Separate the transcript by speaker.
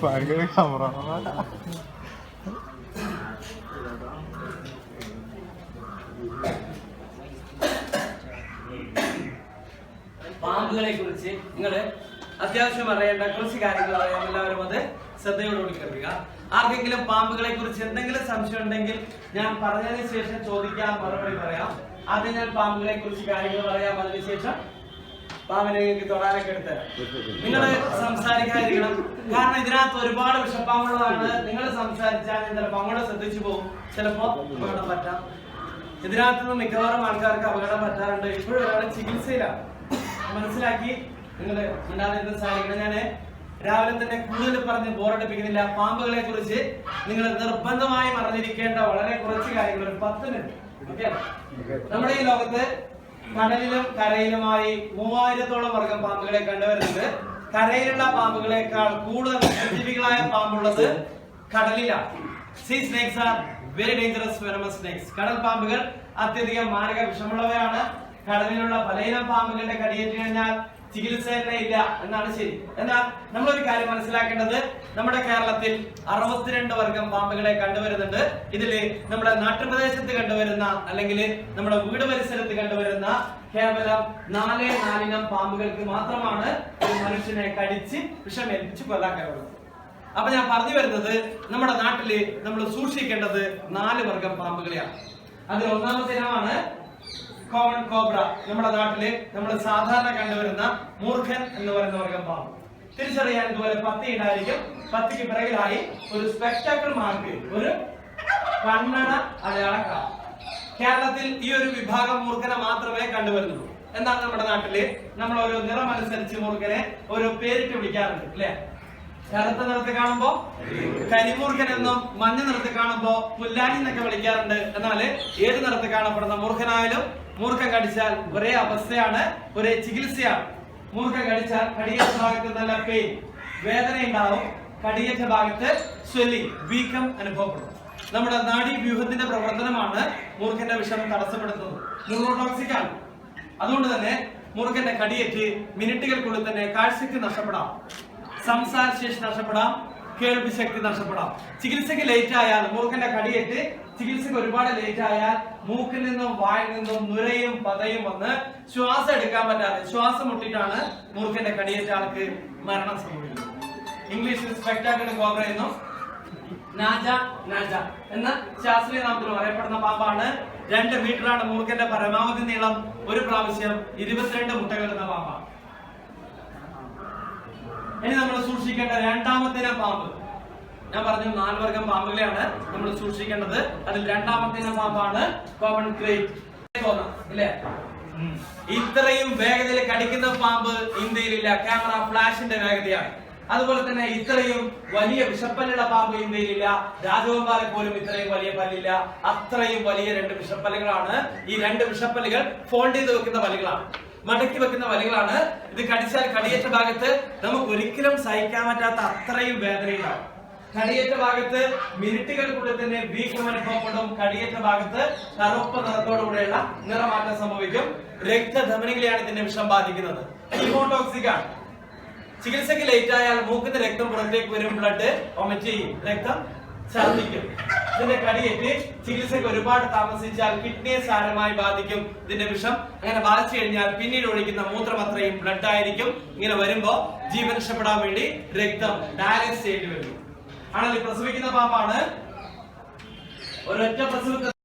Speaker 1: ഭയങ്കര ക്യാമറ
Speaker 2: പാമ്പുകളെ കുറിച്ച് നിങ്ങൾ അത്യാവശ്യം അറിയേണ്ട കുറച്ച് കാര്യങ്ങൾ അറിയാം എല്ലാവരും അത് ശ്രദ്ധയോടുകൂടി കേൾക്കുക ആർക്കെങ്കിലും പാമ്പുകളെ കുറിച്ച് എന്തെങ്കിലും സംശയം ഉണ്ടെങ്കിൽ ഞാൻ പറഞ്ഞതിന് ശേഷം ചോദിക്കാൻ മറുപടി പറയാം. ആദ്യം ഞാൻ പാമ്പുകളെ കുറിച്ച് കാര്യങ്ങൾ പറയാം അതിനുശേഷം പാമ്പിനെ എനിക്ക് തൊടാനൊക്കെ എടുത്ത് നിങ്ങൾ സംസാരിക്കാതിരിക്കണം. കാരണം ഇതിനകത്ത് ഒരുപാട് വിഷപ്പാമ്പുകളാണ്. നിങ്ങൾ സംസാരിച്ചാൽ ചിലപ്പോൾ അങ്ങോട്ട് ശ്രദ്ധിച്ചു പോകും. ചിലപ്പോ അപകടം പറ്റാം. ഇതിനകത്ത് നിന്ന് മിക്കവാറും ആൾക്കാർക്ക് അപകടം പറ്റാറുണ്ട്. ഇപ്പോഴും ഒരാൾ ചികിത്സയിലാണ്. മനസ്സിലാക്കി? നിങ്ങൾ ഉണ്ടാകുന്ന സാധിക്കണം ഞാൻ രാവിലെ തന്നെ കൂടുതൽ പറഞ്ഞ് ബോറടിപ്പിക്കുന്നില്ല പാമ്പുകളെ കുറിച്ച് നിങ്ങൾ നിർബന്ധമായും അറിഞ്ഞിരിക്കേണ്ട വളരെ കുറച്ച് കാര്യങ്ങൾ. ഒരു പത്ത് മിനിറ്റ് നമ്മുടെ ഈ ലോകത്ത് കടലിലും കരയിലുമായി മൂവായിരത്തോളം വർഗം പാമ്പുകളെ കണ്ടുവരുന്നത് കരയിലുള്ള പാമ്പുകളെക്കാൾ കൂടുതൽ ജീവികളായ പാമ്പുള്ളത് കടലിലാണ്. Sea snakes are very dangerous venomous snakes കടൽ പാമ്പുകൾ അത്യധികം മാരക വിഷമുള്ളവയാണ്. കടലിലുള്ള പലയിനം പാമ്പുകളുടെ കടിയേറ്റ് കഴിഞ്ഞാൽ ചികിത്സ തന്നെ ഇല്ല എന്നാണ് ശരി. എന്നാൽ നമ്മളൊരു കാര്യം മനസ്സിലാക്കേണ്ടത് നമ്മുടെ കേരളത്തിൽ അറുപത്തിരണ്ട് വർഗം പാമ്പുകളെ കണ്ടുവരുന്നുണ്ട്. ഇതിൽ നമ്മുടെ നാട്ടുപ്രദേശത്ത് കണ്ടുവരുന്ന അല്ലെങ്കിൽ നമ്മുടെ വീട് പരിസരത്ത് കണ്ടുവരുന്ന കേവലം നാലേ നാലിനം പാമ്പുകൾക്ക് മാത്രമാണ് ഒരു മനുഷ്യനെ കടിച്ച് വിഷമേൽപ്പിച്ച് കൊല്ലാൻ കഴിവുള്ളത് അപ്പൊ ഞാൻ പറഞ്ഞു വരുന്നത് നമ്മുടെ നാട്ടിൽ നമ്മൾ സൂക്ഷിക്കേണ്ടത് നാല് വർഗം പാമ്പുകളെയാണ്. അതിൽ ഒന്നാമത്തെ ഇനമാണ് കോമൺ കോബ്ര നമ്മുടെ നാട്ടിൽ നമ്മൾ സാധാരണ കണ്ടുവരുന്ന മൂർഖൻ എന്ന് പറയുന്ന വർഗം പാമ്പ് തിരിച്ചറിയാൻ ഇതുപോലെ പത്തി ഇടായിരിക്കും പത്തിക്ക് പിറകിലായി ഒരു സ്പെക്ടാക്കിൾ മാർക്ക് ഒരു കണ്ണട അടയാളം കേരളത്തിൽ ഈ ഒരു വിഭാഗം മൂർഖനെ മാത്രമേ കണ്ടുവരുന്നുള്ളൂ. എന്നാൽ നമ്മുടെ നാട്ടിൽ നമ്മൾ ഓരോ നിറമനുസരിച്ച് മൂർഖനെ ഒരു പേരിട്ട് വിളിക്കാറുണ്ട് അല്ലേ? കറുത്ത നിറത്ത് കാണുമ്പോ കരിമൂർഖൻ എന്നും മഞ്ഞ നിറത്ത് കാണുമ്പോ പുല്ലാനി എന്നൊക്കെ വിളിക്കാറുണ്ട്. എന്നാൽ ഏത് നിറത്ത് കാണപ്പെടുന്ന മൂർഖനായാലും മൂർഖം കടിച്ചാൽ ഒരേ അവസ്ഥയാണ് ഒരേ ചികിത്സയാണ്. മൂർഖം കടിച്ചാൽ കടിയേറ്റ ഭാഗത്ത് നല്ല പെയിൻ വേദന ഉണ്ടാവും. കടിയേറ്റ ഭാഗത്ത് സ്വെല്ലിംഗ് വീക്കം അനുഭവപ്പെടും. നമ്മുടെ നാടി വ്യൂഹത്തിന്റെ പ്രവർത്തനമാണ് മൂർഖന്റെ വിഷം തടസ്സപ്പെടുത്തുന്നത്. ന്യൂറോടോക്സിക് ആണ്. അതുകൊണ്ട് തന്നെ മൂർഖന്റെ കടിയേറ്റ് മിനിറ്റുകൾക്കുള്ളിൽ തന്നെ കാഴ്ചക്ക് നഷ്ടപ്പെടാം. സംസാര ശേഷി നഷ്ടപ്പെടാം. കേൾവി ശക്തി നഷ്ടപ്പെടാം. ചികിത്സയ്ക്ക് ലേറ്റ് ആയാൽ മൂക്കിന്റെ കടിയേറ്റ് ചികിത്സയ്ക്ക് ഒരുപാട് ലേറ്റ് ആയാൽ മൂക്കിൽ നിന്നും വായിൽ നിന്നും നുരയും പതയും വന്ന് ശ്വാസം എടുക്കാൻ പറ്റാതെ ശ്വാസം മുട്ടിട്ടാണ് മൂക്കിന്റെ കടിയേറ്റ ആൾക്ക് മരണം സംഭവിക്കുന്നത്. ഇംഗ്ലീഷിൽ സ്പെക്ടാക്കിൾ കോബ്ര നാജ നാജ എന്ന ശാസ്ത്രീയ നാമത്തിൽ അറിയപ്പെടുന്ന പാമ്പാണ്. രണ്ട് മീറ്ററാണ് മൂർഖന്റെ പരമാവധി നീളം. ഒരു പ്രാവശ്യം ഇരുപത്തിരണ്ട് മുട്ടകൾ എന്ന പാമ്പാണ് ഇനി നമ്മൾ സൂക്ഷിക്കേണ്ട രണ്ടാമത്തെ പാമ്പ്. ഞാൻ പറഞ്ഞു നാല് വർഗം പാമ്പുകളെയാണ് നമ്മൾ സൂക്ഷിക്കേണ്ടത്. അതിൽ രണ്ടാമത്തെ പാമ്പാണ് കോമൺ ക്രേറ്റ് ഇല്ലേ ഇത്രയും വേഗതയിൽ കടിക്കുന്ന പാമ്പ് ഇന്ത്യയിലില്ല. ക്യാമറ ഫ്ലാഷിന്റെ വേഗതയാണ്. അതുപോലെ തന്നെ ഇത്രയും വലിയ വിഷപ്പല്ലുള്ള പാമ്പ് ഇന്ത്യയിലില്ല. രാജഗോപാലെ പോലും ഇത്രയും വലിയ പല്ലില്ല. അത്രയും വലിയ രണ്ട് വിഷപ്പല്ലുകളാണ്. ഈ രണ്ട് വിഷപ്പല്ലുകൾ ഫോൾഡ് ചെയ്ത് വെക്കുന്ന പല്ലുകളാണ്. മടക്കി വെക്കുന്ന വലകളാണ്. ഇത് കടിച്ചാൽ കടിയേറ്റ ഭാഗത്ത് നമുക്ക് ഒരിക്കലും സഹിക്കാൻ പറ്റാത്ത അത്രയും വേദനയുണ്ടാവും. കടിയേറ്റ ഭാഗത്ത് മിനിറ്റുകൾക്കുള്ളിൽ തന്നെ വീക്കം അനുഭവപ്പെടും. കടിയേറ്റ ഭാഗത്ത് കറുപ്പ് നിറത്തോടുകൂടെയുള്ള നിറമാറ്റം സംഭവിക്കും. രക്തധമനികളെയാണ് ഇതിന്റെ വിഷം ബാധിക്കുന്നത്. ഹീമോടോക്സിക് ആണ് ചികിത്സയ്ക്ക് ലേറ്റ് ആയാൽ മൂക്കിന്റെ രക്തം പുറത്തേക്ക് വരും. ബ്ലഡ് ഒമറ്റ് ചെയ്യും. രക്തം ഛർദ്ദിക്കും. ഇതിന്റെ കടിയേറ്റ് ചികിത്സയ്ക്ക് ഒരുപാട് താമസിച്ചാൽ കിഡ്നിയെ സാരമായി ബാധിക്കും. ഇതിന്റെ വിഷം അങ്ങനെ ബാധിച്ചു കഴിഞ്ഞാൽ പിന്നീട് ഒഴിക്കുന്ന മൂത്രം അത്രയും ബ്ലഡ് ആയിരിക്കും. ഇങ്ങനെ വരുമ്പോ ജീവൻ രക്ഷപ്പെടാൻ വേണ്ടി രക്തം ഡയാലിസിസ് ചെയ്യേണ്ടി വരും. ആണെങ്കിൽ പ്രസവിക്കുന്ന പാമ്പാണ് ഒരൊറ്റ പ്രസവത്തിൽ